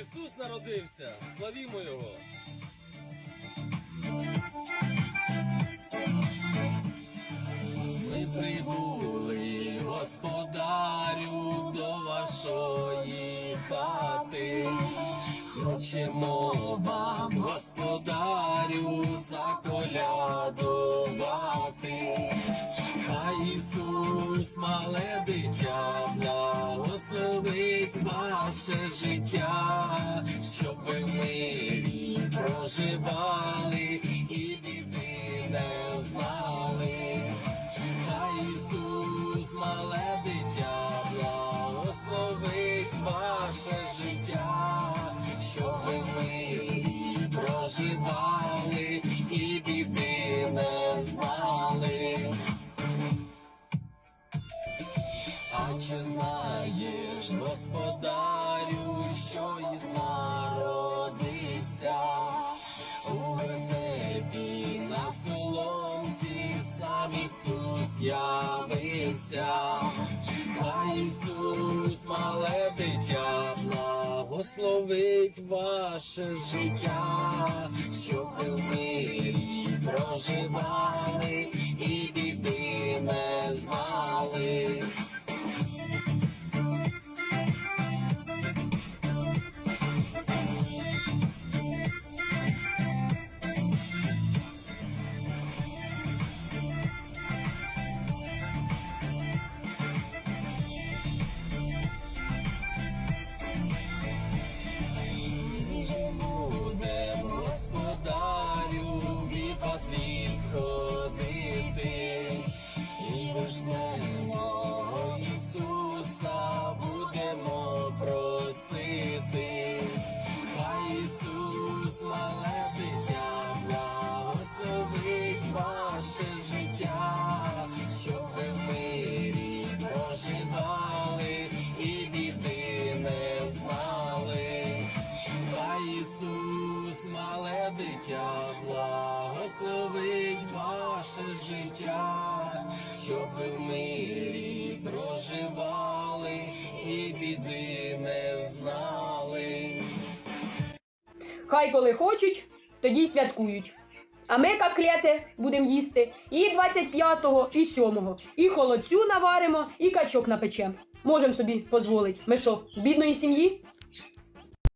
Ісус народився, славімо Його! Ми прибули, господарю, до вашої хати. Хочемо вам, господарю, заколядувати. Хай Ісус, мале дитя, ваше життя, щоб мирі проживали і біди не знали. Хай Ісус, мале дитя, благословить ваше життя, щоб мирі проживали і біди не чи знаєш, господарю, що із народився? У вертепі на соломці сам Ісус явився. Хай Ісус, мале дитя, благословить ваше життя, щоб ви в мирі проживали і ваше життя, щоб ви в мирі проживали і біди не знали. Хай коли хочуть, тоді святкують. А ми коклети будемо їсти і 25-го, і 7-го. І холодцю наваримо, і качок напечем. Можемо собі дозволити. Ми що, з бідної сім'ї?